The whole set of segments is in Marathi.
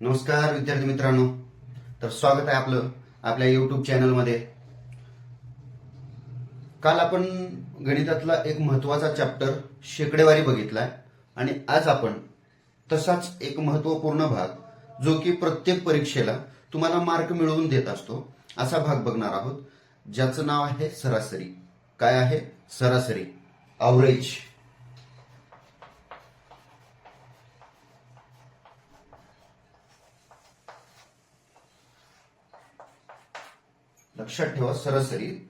नमस्कार विद्यार्थी मित्रांनो. तर स्वागत आहे आपलं आपल्या युट्यूब चॅनलमध्ये काल आपण गणितातला एक महत्त्वाचा चॅप्टर शेकडेवारी बघितलाय आणि आज आपण तसाच एक महत्त्वपूर्ण भाग जो की प्रत्येक परीक्षेला तुम्हाला मार्क मिळवून देत असतो असा भाग बघणार आहोत. ज्याचं नाव आहे सरासरी. काय आहे? सरासरी. अवरेज लक्षात ठेवा सरासरी.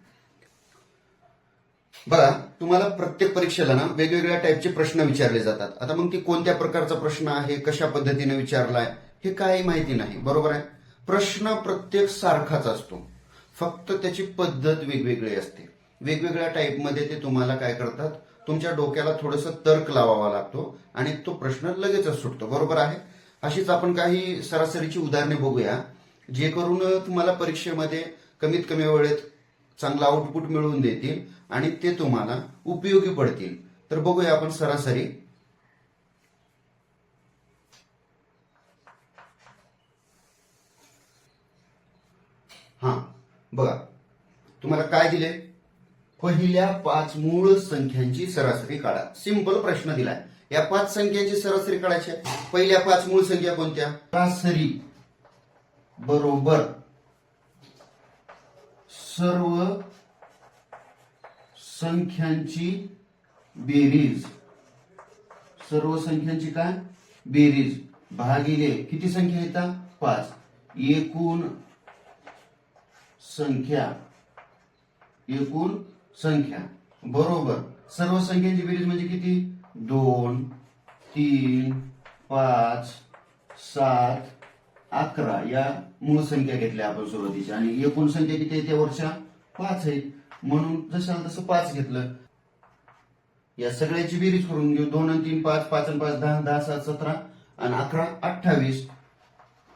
बघा तुम्हाला प्रत्येक परीक्षेला ना वेगवेगळ्या टाईपचे प्रश्न विचारले जातात. आता मग ती कोणत्या प्रकारचा प्रश्न आहे कशा पद्धतीने विचारलाय हे काही माहिती नाही. बरोबर आहे? प्रश्न प्रत्येक सारखाच असतो. फक्त त्याची पद्धत वेगवेगळी असते. वेगवेगळ्या टाईपमध्ये ते तुम्हाला काय करतात? तुमच्या डोक्याला थोडंसं तर्क लावावा लागतो आणि तो प्रश्न लगेचच सुटतो. बरोबर आहे? अशीच आपण काही सरासरीची उदाहरणे बघूया. जे करून तुम्हाला परीक्षेमध्ये कमीत कमी वेळेत चांगला आउटपुट मिळवून देतील आणि ते तुम्हाला उपयोगी पडतील. तर बघूया आपण सरासरी. हा बघा. तुम्हाला काय दिले? पहिल्या पाच मूळ संख्यांची सरासरी काढा. सिंपल प्रश्न दिलाय. या पाच संख्यांची सरासरी काढायची आहे. पहिल्या पाच मूळ संख्या कोणत्या? सरासरी. बरोबर. सर्व संख्यांची बेरीज. सर्व संख्यांची काय? बेरीज. भागिले. किती संख्या येतात पाच. एकूण संख्या. एकूण संख्या. बरोबर. सर्व संख्यांची बेरीज म्हणजे किती? दोन तीन पाच सात अकरा या मूळ संख्या घेतल्या आपण सुरुवातीच्या. आणि एकूण संख्या किती आहे त्या वर्षा पाच आहेत. म्हणून जसं तसं पाच घेतलं. या सगळ्याची बेरीज करून घेऊ. दोन आणि तीन पाच पाच आणि पाच दहा दहा सात सतरा आणि अकरा अठ्ठावीस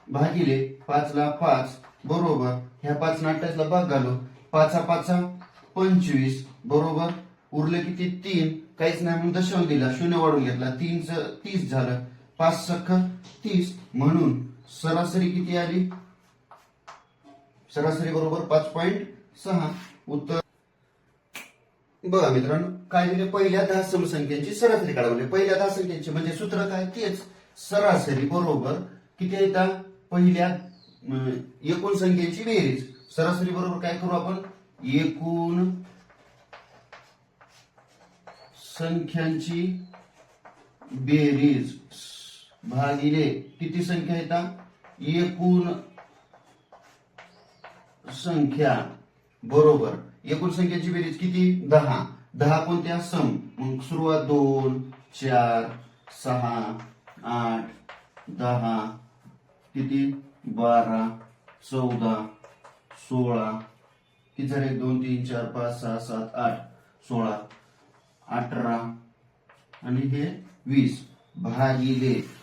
भागिले पाचला पाच बरोबर. ह्या पाच अठ्ठावीसला भाग घालू. पाचा पाचा पंचवीस बरोबर. उरले किती? तीन. काहीच नाही म्हणून दशांश दिला. शून्य वाढून घेतला. तीनच तीस झालं. पाच सख तीस. म्हणून सरासरी किती आली? सरासरी बरोबर पाच पॉईंट सहा. उत्तर. बघा मित्रांनो काय दिले? पहिल्या दहा समसंख्यांची सरासरी काढवली. पहिल्या दहा संख्यांची म्हणजे सूत्र काय? तेच. सरासरी बरोबर किती येतात पहिल्या एकूण संख्येची बेरीज. सरासरी बरोबर काय करू आपण? एकूण संख्यांची बेरीज. भागिले किती संख्या येतात एकूण संख्या बरोबर. एकूण संख्याची बेरीज किती? दहा. दहा कोणत्या? सम. मग सुरुवात दोन चार सहा आठ दहा किती? बारा चौदा सोळा. किती झाले? दोन तीन चार पाच सहा सात आठ. सोळा. अठरा. आणि हे वीस. भागिले.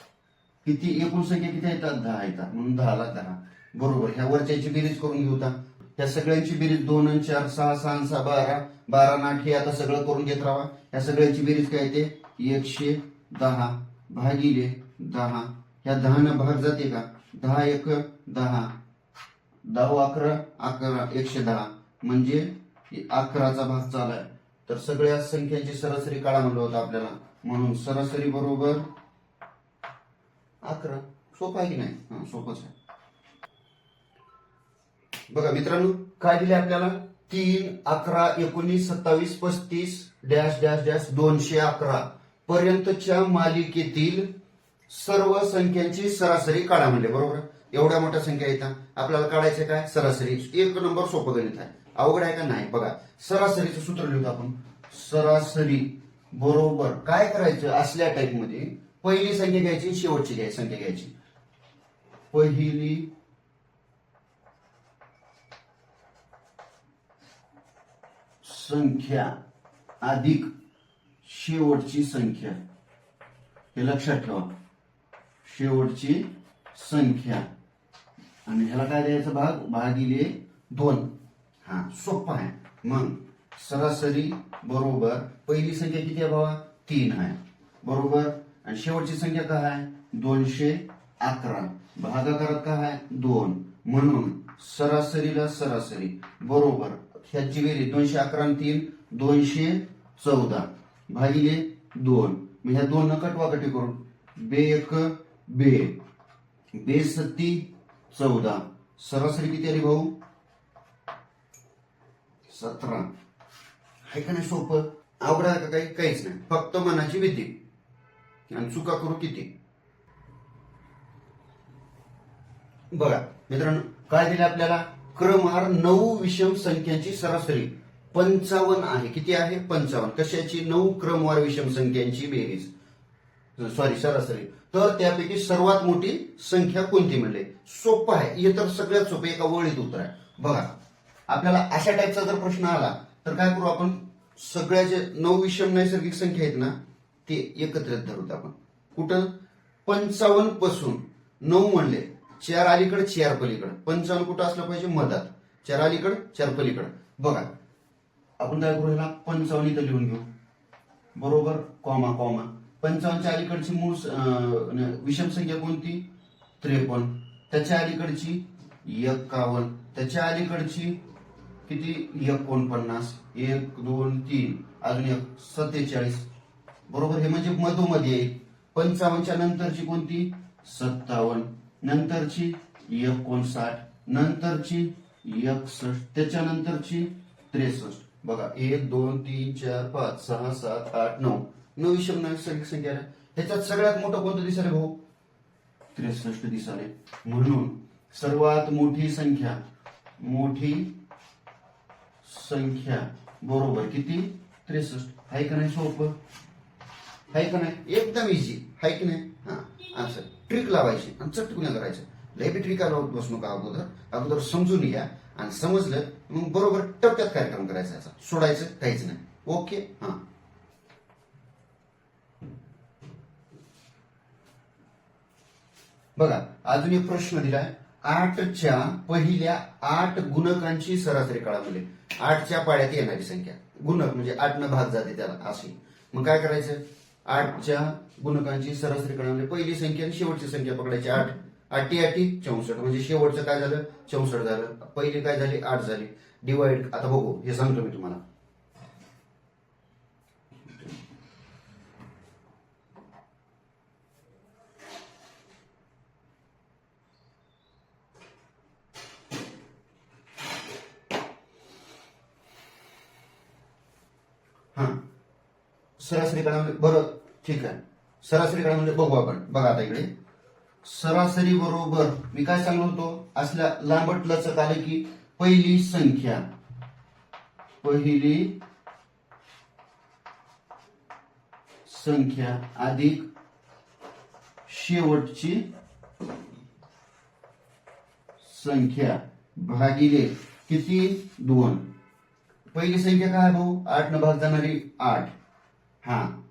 किती एकूण संख्या किती येतात दहा येतात म्हणून दहाला दहा बरोबर. ह्या वरच्याची बेरीज करून घेऊ आता. ह्या सगळ्यांची बेरीज दोन आणि चार सहा सहा सहा बारा. बारा नाठ आठ हे आता सगळं करून घेत राहा. ह्या सगळ्यांची बेरीज काय येते? एकशे दहा भागिले दहा. ह्या दहानं भाग जाते का? दहा एक दहा. दहा अकरा अकरा एकशे दहा. म्हणजे अकराचा भाग चालाय तर सगळ्या संख्यांची सरासरी काढा म्हणलं होतं आपल्याला. म्हणून सरासरी बरोबर अकरा. सोपं आहे की नाही? हा सोपंच आहे. बघा मित्रांनो काय दिले आपल्याला? तीन अकरा एकोणीस सत्तावीस पस्तीस डॅश डॅश डॅश दोनशे अकरा पर्यंतच्या मालिकेतील सर्व संख्यांची सरासरी काढा म्हणजे बरोबर? एवढ्या मोठ्या संख्या येतात आपल्याला काढायचं काय? सरासरी. एक नंबर सोपं गणित आहे. अवघड आहे का? नाही. बघा सरासरीचं सूत्र लिहितो आपण. सरासरी बरोबर काय करायचं? असल्या टाईपमध्ये पहिली संख्या घ्यायची शेवटची घ्यायची संख्या घ्यायची. पहिली संख्या अधिक शेवटची संख्या. हे लक्षात ठेवा. शेवटची संख्या. आणि ह्याला काय द्यायचं? भाग भागिले दोन. हा सोपा आहे. मग सरासरी बरोबर पहिली संख्या किती आहे बाबा तीन आहे. बरोबर? आणि शेवटची संख्या काय आहे? दोनशे अकरा. भागाकारात काय आहे? दोन. म्हणून सरासरीला सरासरी. बरोबर. ह्याची बेरीज दोनशे अकरा तीन. दोनशे चौदा. भागिले दोन. मग ह्या दोन कटवा कटी करून. बे एक बे. बे सत्ती चौदा. सरासरी किती आली भाऊ? सतरा. आहे का नाही सोपं? आवडा का काही? काहीच नाही. फक्त मनाची भीती. आणि चुका करू किती? बघा मित्रांनो काय दिले आपल्याला? क्रमवार नऊ विषम संख्यांची सरासरी. पंचावन्न आहे. किती आहे? पंचावन्न. कशाची? नऊ क्रमवार विषम संख्यांची बेरीज. सॉरी सरासरी. तर त्यापैकी सर्वात मोठी संख्या कोणती म्हणले? सोपं आहे. हे तर सगळ्यात सोपं एका वळीत उत्तर आहे. बघा आपल्याला अशा टाईपचा जर प्रश्न आला तर काय करू आपण? सगळ्या जे नऊ विषम नैसर्गिक संख्या आहेत ना ते एकत्रित धरूत आपण. कुठं? पंचावन्नपासून नऊ म्हणले चार अलीकडे चार पलीकडे. पंचावन्न कुठं असलं पाहिजे? मधात. चार अलीकडे चार पलीकडे. बघा आपण काय करू ह्याला पंचावन्न इथं लिहून घेऊ. बरोबर? Comma comma. पंचावन्नच्या अलीकडची मूळ विषम संख्या कोणती? त्रेपन्न. त्याच्या अलीकडची एक्कावन्न. त्याच्या अलीकडची किती? एकोणपन्नास. एक दोन तीन. अजून एक सत्तेचाळीस. बरोबर? हे म्हणजे मधोमध्ये येईल. पंचावन्नच्या नंतरची कोणती? सत्तावन्न. नंतरची एकोणसाठ. नंतरची एकसष्ट. त्याच्यानंतरची त्रेसष्ट. बघा एक दोन तीन चार पाच सहा सात आठ नऊ. नऊ विषम नैसर्गिक संख्या ह्याच्यात सगळ्यात मोठं कोणतं दिसाले भाऊ? त्रेसष्ट दिसाले म्हणून सर्वात मोठी संख्या मोठी संख्या बरोबर किती? त्रेसष्ट. आहे का नाही सोपं? आहे का नाही? एकदम इझी आहे की नाही? हा असं ट्रिक लावायची. आणि चटकुण्या करायचं. लय बी ट्रिक लावत बसू नका अगोदर. अगोदर समजून घ्या आणि समजलं मग बरोबर टप्प्यात कार्यक्रम करायचा असा. सोडायचं काहीच नाही. ओके? हा. बघा अजून एक प्रश्न दिलाय. आठच्या पहिल्या आठ गुणकांची सरासरी काळामध्ये आठच्या पाड्यात येणारी संख्या. गुणक म्हणजे आठ न भाग जाते त्याला. असे मग काय करायचं? आठच्या गुणकांची सरासरी काळामध्ये म्हणजे पहिली संख्या आणि शेवटची संख्या पकडायची. आठ. आठी आठी चौसष्ट. म्हणजे शेवटचं काय झालं? चौसष्ट झालं. पहिली काय झाली? आठ झाली. डिवाइड आता बघू. हे सांगतो मी तुम्हाला. हा. सरासरी काळामध्ये बरं. ठीक आहे. सरासरी म्हणजे बघू आपण. बघा आता इकडे. सरासरी बरोबर मी काय सांगलो होतो? असल्या लांबट लचक आले की पहिली संख्या. पहिली संख्या अधिक शेवटची संख्या भागिले किती? दोन. पहिली संख्या काय भाऊ आठ न भाग जाणारी आठ. हा.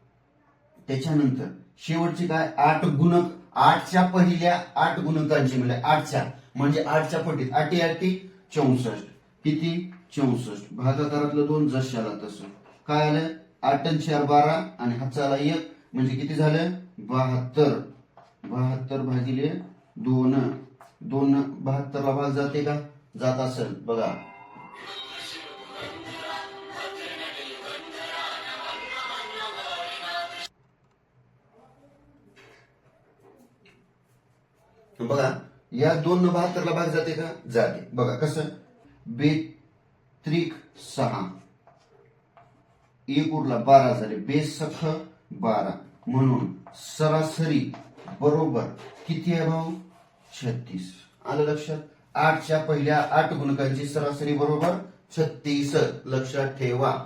त्याच्यानंतर शेवटची काय? आठ गुणक आठच्या पहिल्या आठ गुणकांची म्हणजे आठच्या म्हणजे आठच्या पटीत. आठी आठी चौसष्ट. किती? चौसष्ट. भागाकारातलं दोन जशाला तसं. काय आलं? आठ चार बारा आणि हाताला एक म्हणजे किती झालं? बहात्तर. बहात्तर भागिले दोन. दोन बहात्तरला भाग जाते का? जात असेल. बघा. बघा या दोन न बहात्तरला भाग जाते का? जाते. बघा कसं? बेत्रिक सहा. एक उरला बारा झाले. बेसख बारा. म्हणून सरासरी बरोबर किती आहे भाऊ? छत्तीस. आलं लक्षात? आठच्या पहिल्या आठ गुणकांची सरासरी बरोबर छत्तीस. लक्षात ठेवा.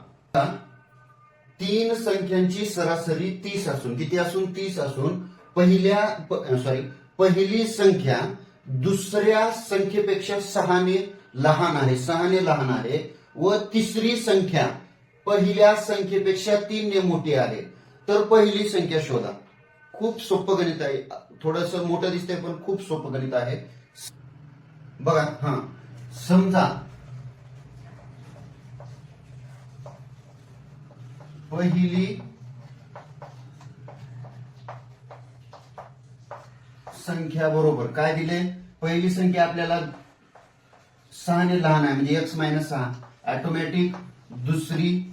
तीन संख्यांची सरासरी तीस असून किती असून? तीस असून पहिल्या सॉरी पहिली संख्या दुसऱ्या संख्येपेक्षा सहाने लहान आहे. सहाने लहान आहे. व तिसरी संख्या पहिल्या संख्येपेक्षा तीनने मोठी आहे. तर पहिली संख्या शोधा. खूप सोपं गणित आहे. थोडस मोठं दिसतंय पण खूप सोपं गणित आहे. बघा हा. समजा पहिली संख्या बरोबर. काय दिले? पहिली संख्या आपल्याला सहाने लहान आहे म्हणजे एक्स मायनस सहा. ऑटोमॅटिक दुसरी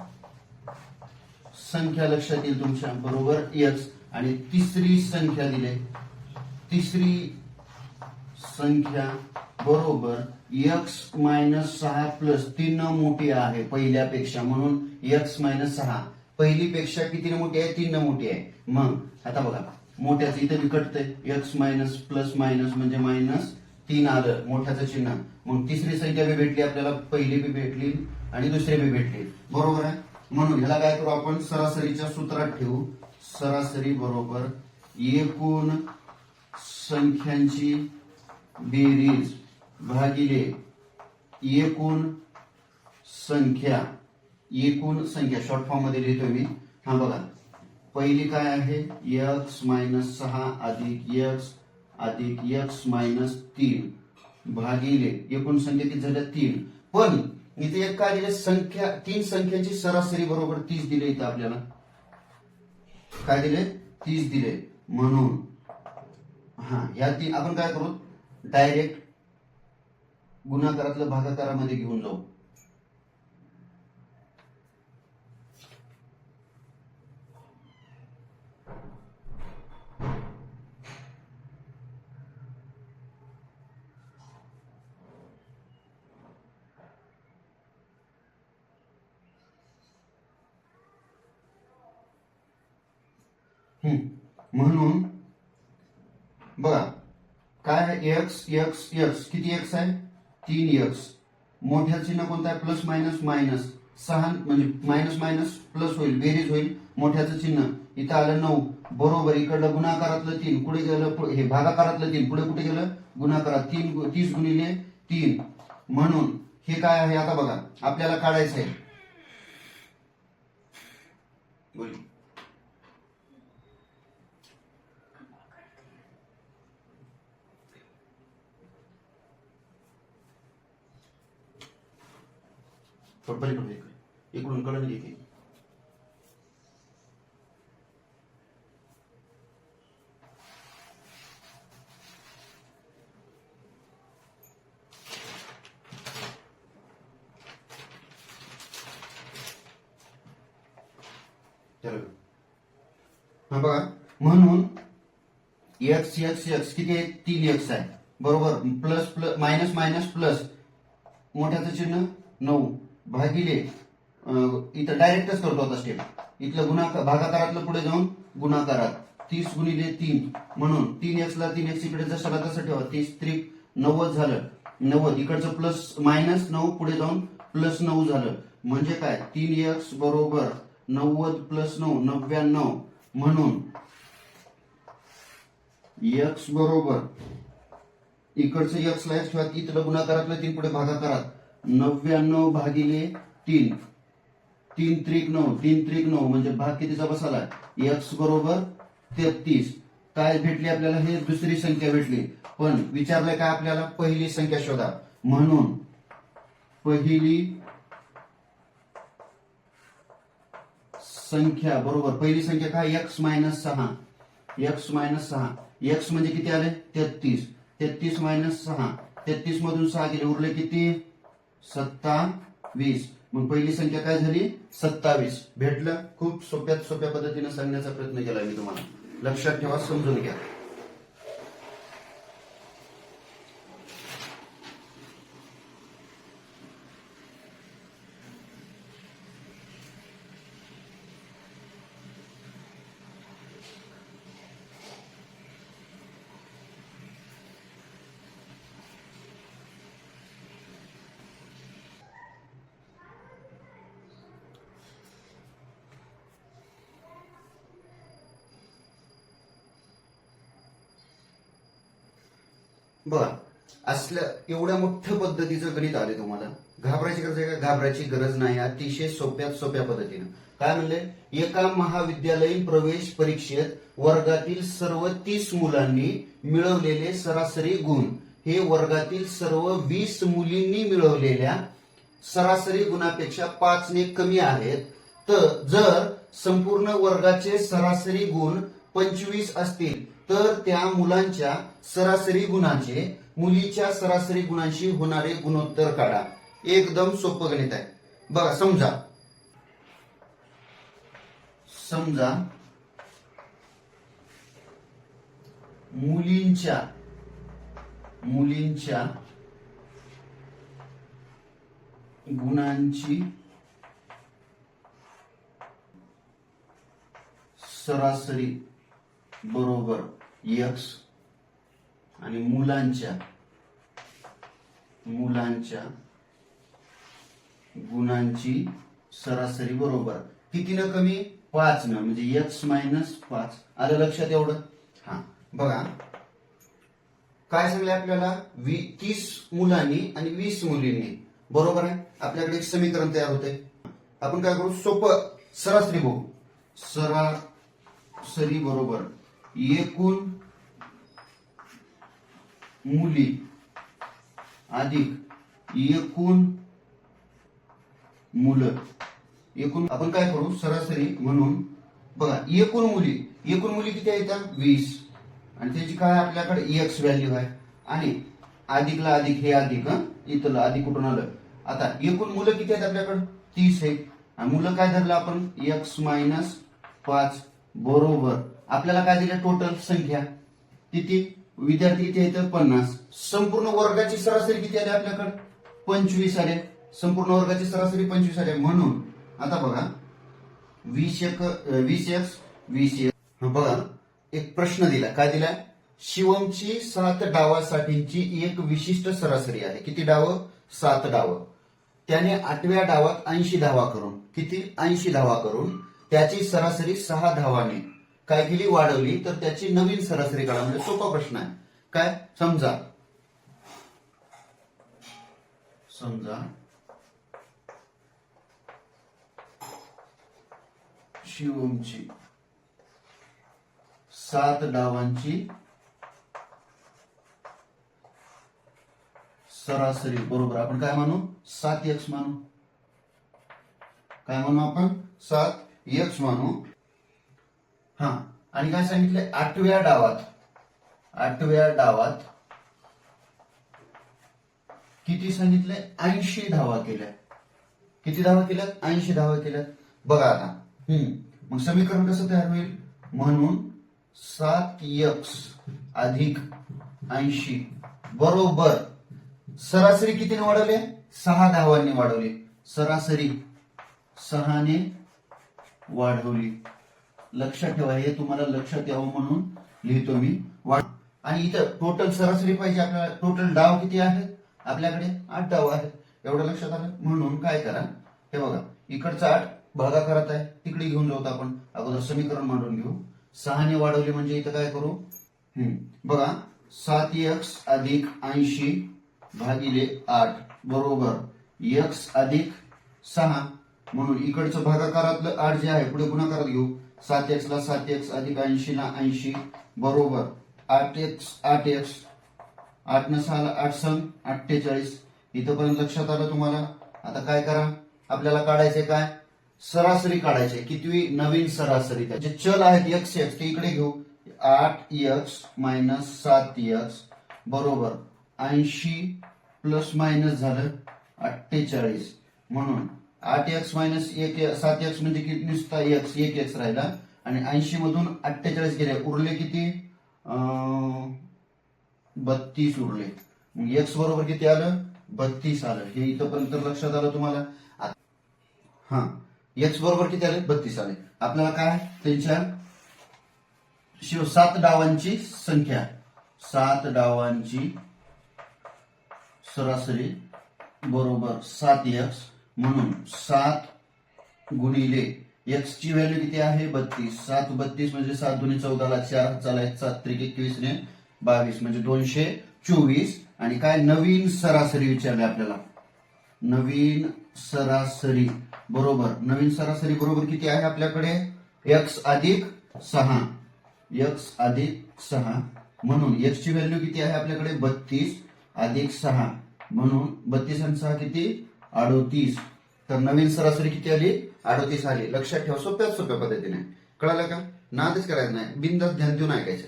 संख्या लक्षात येईल तुमच्या. बरोबर एक्स आणि तिसरी संख्या दिले. तिसरी संख्या बरोबर एक्स मायनस सहा प्लस तीन मोठी आहे पहिल्यापेक्षा. म्हणून एक्स मायनस सहा. पहिली पेक्षा किती मोठी आहे? तीन मोठी आहे. मग आता बघा. मोठ्याचं इथे बिकटतंय. एक्स मायनस प्लस मायनस म्हणजे मायनस तीन आलं मोठ्याचं चिन्ह. मग तिसरी संख्या बी भेटली आपल्याला पहिली बी भेटली आणि दुसरी बी भेटली. बरोबर आहे? म्हणून ह्याला काय करू आपण? सरासरीच्या सूत्रात ठेवू. सरासरी बरोबर एकूण संख्यांची बेरीज भागिले एकूण संख्या. एकूण संख्या. शॉर्ट फॉर्ममध्ये लिहितो मी. हा बघा. पहिली काय आहे? एक्स मायनस सहा अधिक एक्स अधिक एक्स मायनस तीन भागिले एकूण संख्या किती झाल्या तीन. पण इथे एक काय दिले? संख्या तीन संख्याची सरासरी बरोबर तीस दिले इथं आपल्याला. काय दिले? तीस दिले. म्हणून हा या तीन आपण काय करू? डायरेक्ट गुन्हाकारातलं भागाकारामध्ये घेऊन जाऊ. म्हणून बघा काय एक्स एक्स एक्स किती एक्स आहे? तीन एक्स मोठ्या चिन्ह कोणता आहे? प्लस मायनस मायनस सहा म्हणजे मायनस मायनस प्लस होईल बेरीज होईल मोठ्याचं चिन्ह. इथं आलं नऊ. बरोबर इकडलं गुणाकारातलं तीन. पुढे गेलं हे भागाकारातलं तीन. पुढे कुठे गेलं? गुणाकारात. तीन गु- तीस गुणिले तीन. म्हणून हे काय आहे? आता बघा. आपल्याला काढायचं आहे. बोल. थोडं इकडून कळण घेते हा बघा म्हणून एक्स एक्स एक्स किती आहे? तीन एक्स आहे. बरोबर? Plus plus minus minus plus मोठ्याचं चिन्ह नऊ. भागिले इथं डायरेक्टच करतो आता स्टेप इथलं गुणाकार भागाकारातलं पुढे जाऊन गुणाकारात. तीस गुणिले तीन. म्हणून तीन एक्स ला तीन एक्स इकडे जशाला तसं ठेवा तीस त्रिक नव्वद झालं. नव्वद इकडचं प्लस मायनस नऊ पुढे जाऊन प्लस नऊ झालं. म्हणजे काय? तीन एक्स बरोबर नव्वद प्लस नऊ नव्याण्णव. म्हणून एक्स बरोबर इकडचं एक्स ला एक्स ठेवा इथलं गुणाकारातलं तीन पुढे भागाकारात. नव्याण्णव भागिले तीन. तीन त्रिक नऊ तीन त्रिक नऊ म्हणजे भाग कितीचा बसाला? एक्स बरोबर तेहतीस. काय भेटली आपल्याला? हे दुसरी संख्या भेटली. पण विचारलंय काय आपल्याला? पहिली संख्या शोधा. म्हणून पहिली संख्या बरोबर. पहिली संख्या काय? एक्स मायनस सहा. एक्स मायनस सहा. एक्स म्हणजे किती आले? तेहतीस. तेहतीस मायनस सहा. तेहतीस मधून सहा गेले. उरले किती? सत्तावीस. मग पहिली संख्या काय झाली? सत्तावीस. भेटलं? खूप सोप्यात सोप्या पद्धतीने सांगण्याचा प्रयत्न केला मी तुम्हाला. लक्षात ठेवा समजून घ्या. बघा असल्या एवढ्या मोठ्या पद्धतीचं गणित आले तुम्हाला. घाबरायची गरज आहे का? घाबरायची गरज नाही. अतिशय सोप्यात सोप्या पद्धतीनं. काय म्हणले? एका महाविद्यालयीन प्रवेश परीक्षेत वर्गातील सर्व तीस मुलांनी मिळवलेले सरासरी गुण. हे वर्गातील सर्व वीस मुलींनी मिळवलेल्या सरासरी गुणापेक्षा पाचने कमी आहेत. तर जर संपूर्ण वर्गाचे सरासरी गुण पंचवीस असतील तर त्या मुलांच्या सरासरी गुणांचे मुलीच्या सरासरी गुणांशी होणारे गुणोत्तर काढा. एकदम सोपं गणित आहे. बघा समजा. समजा. मुलींच्या मुलींच्या गुणांची सरासरी बरोबर यक्स आणि मुलांच्या मुलांच्या गुणांची सरासरी बरोबर. कितीनं कमी? पाच न. म्हणजे यक्स मायनस पाच. आलं लक्षात एवढं? हा. बघा. काय सांगले आपल्याला? वी तीस मुलांनी आणि वीस मुलींनी. बरोबर आहे? आपल्याकडे एक समीकरण तयार होते आपण काय करू? सोपं सरासरी बघू. सरासरी बरोबर. एकूण मुली अधिक एकूण मुलं. एकूण आपण काय करू? सरासरी म्हणून. बघा एकूण मुली. एकूण मुली किती आहेत? वीस. आणि त्याची काय आपल्याकडे एक्स व्हॅल्यू आहे? आणि अधिकला अधिक हे अधिक इथलं अधिक कुठून आलं? आता एकूण मुलं किती आहेत आपल्याकडे? तीस आहेत. आणि मुलं काय धरलं आपण? एक्स मायनस पाच. बरोबर. आपल्याला काय दिलं? टोटल संख्या. किती? विद्यार्थी किती आहेत? पन्नास. संपूर्ण वर्गाची सरासरी किती आली आपल्याकडे? पंचवीस आले. संपूर्ण वर्गाची सरासरी पंचवीस आले. म्हणून आता बघा. वीस एक वीस एक्स वीस एक. बघा. एक प्रश्न दिला. काय दिला? शिवमची सात डावासाठीची एक विशिष्ट सरासरी आहे. किती डाव? सात डाव. त्याने आठव्या डावात ऐंशी धावा करून किती? ऐंशी धावा करून त्याची सरासरी सहा धावाने. काय केली वाढवली तर त्याची नवीन सरासरी काढा. म्हणजे सोपा प्रश्न आहे. काय? समजा. समजा. शिवमची सात डावांची सरासरी बरोबर. आपण काय मानू? सात एक्स मानू. काय म्हणू आपण? सात एक्स मानू. हा. आणि काय सांगितलंय? आठव्या डावात. आठव्या डावात किती सांगितलंय? ऐंशी धावा केल्या. किती धावा केल्यात? ऐंशी धावा केल्यात. बघा आता. हम्म. मग समीकरण कसं तयार होईल? म्हणून सात यक्स अधिक ऐंशी बरोबर सरासरी कितीने वाढवले? सहा धावांनी वाढवली. सरासरी सहाने वाढवली. लक्षात ठेवा हे तुम्हाला लक्षात यावं म्हणून लिहितो मी. आणि इथं टोटल सरासरी पाहिजे आपल्याला. टोटल डाव किती आहेत आपल्याकडे आठ डाव आहेत. एवढं लक्षात आलं? म्हणून काय करा? हे बघा इकडचा आठ भागाकारात आहे. तिकडे घेऊन जाऊ आपण. अगोदर समीकरण मांडून घेऊ. सहाने वाढवले म्हणजे इथं काय करू? हम्म, बघा सात एक्स अधिक ऐंशी भागिले आठ. बरोबर. एक्स अधिक सहा. म्हणून इकडचं भागाकारातलं आठ जे आहे पुढे गुणाकारात घेऊ. सात एक्स ला सात एक्स अधिक ऐंशी ना ऐंशी बरोबर. आठ एक्स आठ एक्स. आठ न सहाला आठ सण अठ्ठेचाळीस. इथंपर्यंत लक्षात आलं तुम्हाला? आता काय करा? आपल्याला काढायचे काय? सरासरी काढायचे कितवी? नवीन सरासरी. जे चल आहेत एक्स एक्स ते इकडे घेऊ. आठ एक्स मायनस सात एक्स बरोबर. ऐंशी प्लस मायनस झालं अठ्ठेचाळीस. म्हणून आठ एक्स मायनस एक सात एक्स म्हणजे किती नुसता एक्स एक एक्स राहिला. आणि ऐंशी मधून अठ्ठेचाळीस गेले. उरले किती? अं, बत्तीस उरले. एक्स बरोबर किती आलं? बत्तीस आलं. हे इथंपर्यंत लक्षात आलं तुम्हाला. हा. एक्स बरोबर किती आले? बत्तीस आले. आपल्याला काय? त्यांच्या शिव सात डावांची संख्या. सात डावांची सरासरी बरोबर सात एक्स म्हणून सात गुणिले एक्स ची व्हॅल्यू किती आहे? बत्तीस. सात बत्तीस म्हणजे सात दोन्ही चौदाला चार चाला सात त्रिक एकवीस ने बावीस. म्हणजे दोनशे चोवीस. आणि काय? नवीन सरासरी विचारले आपल्याला. नवीन सरासरी. बरोबर. नवीन सरासरी बरोबर किती आहे आपल्याकडे? एक्स अधिक सहा. एक्स अधिक सहा. म्हणून एक्स ची व्हॅल्यू किती आहे आपल्याकडे? बत्तीस अधिक सहा. म्हणून बत्तीस आणि सहा किती? अडोतीस. तर नवीन सरासरी किती आली? अडोतीस आली. लक्षात ठेवा सोप्या सोप्या पद्धतीने. कळालं का? नादच करायचं नाही. बिंदास ध्यान देऊन ऐकायचं.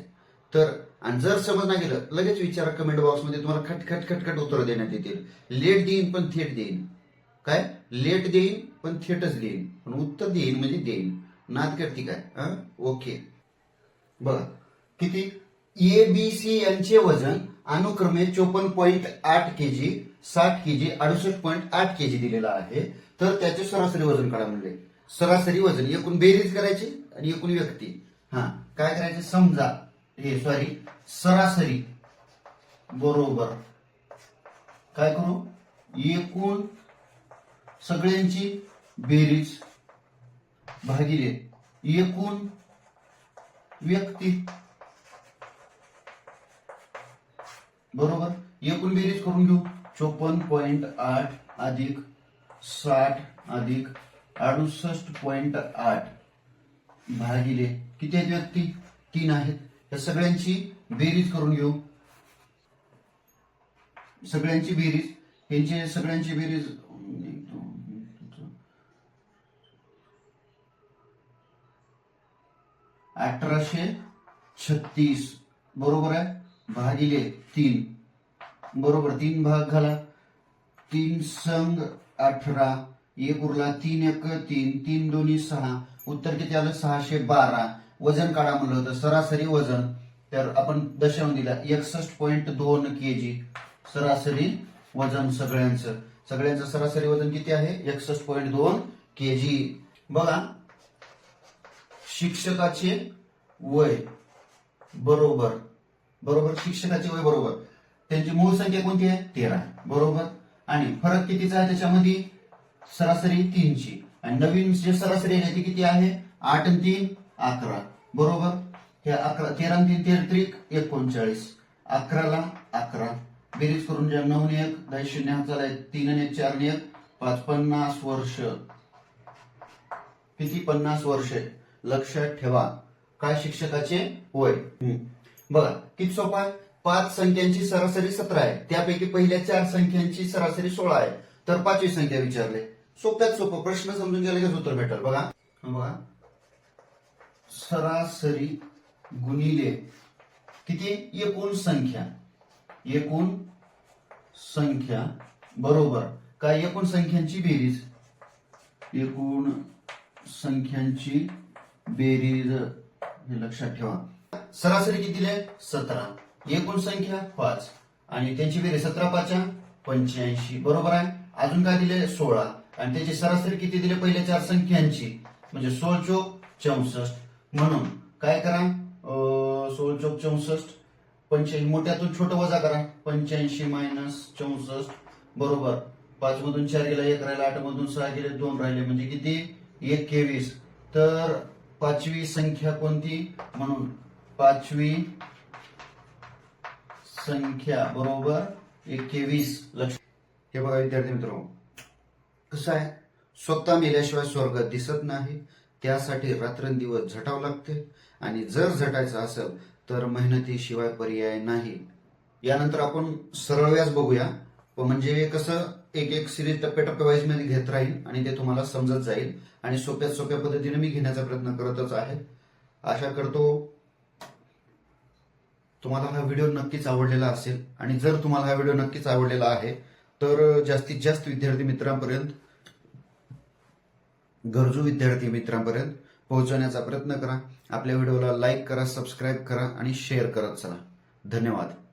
तर आणि जर समज नाही गेलं लगेच विचारा कमेंट बॉक्समध्ये तुम्हाला खटखट खटखट उत्तर देण्यात येतील. लेट देईन पण थेट देईन. काय? लेट देईन पण थेटच देईन. पण उत्तर देईन म्हणजे देईन. नाद करते काय? ओके. बघा. किती? ए बी सी यांचे वजन अनुक्रमे चोपन्न पॉईंट आठ के जी साठ केजी अडुसष्ट पॉईंट आठ केजी दिलेला आहे. तर त्याचे सरासरी वजन काढा म्हणले. सरासरी वजन एकूण बेरीज करायची आणि एकूण व्यक्ती. हा काय करायचे? समजा हे सॉरी सरासरी बरोबर काय करू? एकूण सगळ्यांची बेरीज भागिले एकूण व्यक्ती. बरोबर? एकूण बेरीज करून घेऊ. चोपन्न पॉइंट आठ अधिक साठ अधिक अडुसष्ट पॉइंट आठ भागिले किती आहेत व्यक्ती? तीन आहेत. या सगळ्यांची बेरीज करून घेऊ. सगळ्यांची बेरीज. यांची सगळ्यांची बेरीज. अठराशे छत्तीस. बरोबर आहे? भागिले तीन. बरोबर तीन भाग घाला. तीन संघ अठरा एक उरला तीन एक तीन तीन दोन्ही सहा. उत्तर किती आलं? सहाशे बारा. वजन काढा म्हणलं होतं. सरासरी वजन. तर आपण दशांश दिला. एकसष्ट पॉईंट दोन के जी सरासरी वजन सगळ्यांचं. सगळ्यांचं सरासरी वजन किती आहे? एकसष्ट पॉईंट दोन के जी बघा. शिक्षकाचे वय. बरोबर. बरोबर शिक्षकाचे वय बरोबर. त्यांची मूळ संख्या कोणती आहे? तेरा. बरोबर? आणि फरक कितीचा आहे त्याच्यामध्ये? सरासरी तीनची आणि नवीन जे सरासरी आहे ती किती आहे? आठ आणि तीन अकरा. बरोबर? हे अकरा तेरा आणि तीन तेरा त्रिक एकोणचाळीस. अकराला अकरा. बेरीज करून ज्या नऊ ने एक दहा शून्य हात तीन आणि एक चार आणि एक पाच पन्नास वर्ष. किती पन्नास वर्षे लक्षात ठेवा. काय शिक्षकाचे वय? हम्म. बघा किती सोपा आहे? पाच संख्यांची सरासरी सतरा आहे. त्यापैकी पहिल्या चार संख्यांची सरासरी सोळा आहे. तर पाचवी संख्या विचारले. सोप्यात सोपं प्रश्न समजून गेला की उत्तर भेटेल. बघा. बघा. सरासरी गुणिले किती? एकूण संख्या. एकूण संख्या. बरोबर. काय एकूण संख्यांची बेरीज? एकूण संख्यांची बेरीज हे लक्षात ठेवा. सरासरी किती सतरा. एकूण संख्या पाच. आणि त्यांची बेरीज सतरा पाचा पंच्याऐंशी. बरोबर आहे? अजून काय दिले? सोळा. आणि त्याची सरासरी किती दिले? पहिल्या चार संख्यांची. म्हणजे सोळ चोक चौसष्ट. म्हणून काय करा? अं, सोळ चोक चौसष्ट. पंच्याऐंशी. मोठ्यातून छोटं वजा करा. पंच्याऐंशी मायनस चौसष्ट. बरोबर. पाच मधून चार गेला एक राहिला आठ मधून सहा गेले दोन राहिले. म्हणजे किती? एकवीस. तर पाचवी संख्या कोणती? म्हणून पाचवी संख्या बरोबर एकवीस. लक्ष हे बघा विद्यार्थी मित्र कसं आहे? स्वतः मेल्याशिवाय स्वर्ग दिसत नाही. त्यासाठी रात्रंदिवस झटावं लागते. आणि जर झटायचं असेल तर मेहनतीशिवाय पर्याय नाही. यानंतर आपण सरळ व्याज बघूया. म्हणजे कसं? एक एक सिरीज टप्प्याटप्प्या मध्ये घेत राहील आणि ते तुम्हाला समजत जाईल. आणि सोप्या सोप्या पद्धतीने मी घेण्याचा प्रयत्न करतच आहे. आशा करतो तुम्हाला हा व्हिडिओ नक्कीच आवडलेला असेल. आणि जर तुम्हाला हा व्हिडिओ नक्कीच आवडलेला आहे तर जास्तीत जास्त विद्यार्थी मित्रांपर्यंत गरजू विद्यार्थी मित्रांपर्यंत पोहोचवण्याचा प्रयत्न करा. आपल्या व्हिडिओला लाईक करा सबस्क्राईब करा आणि शेअर करत चला. धन्यवाद.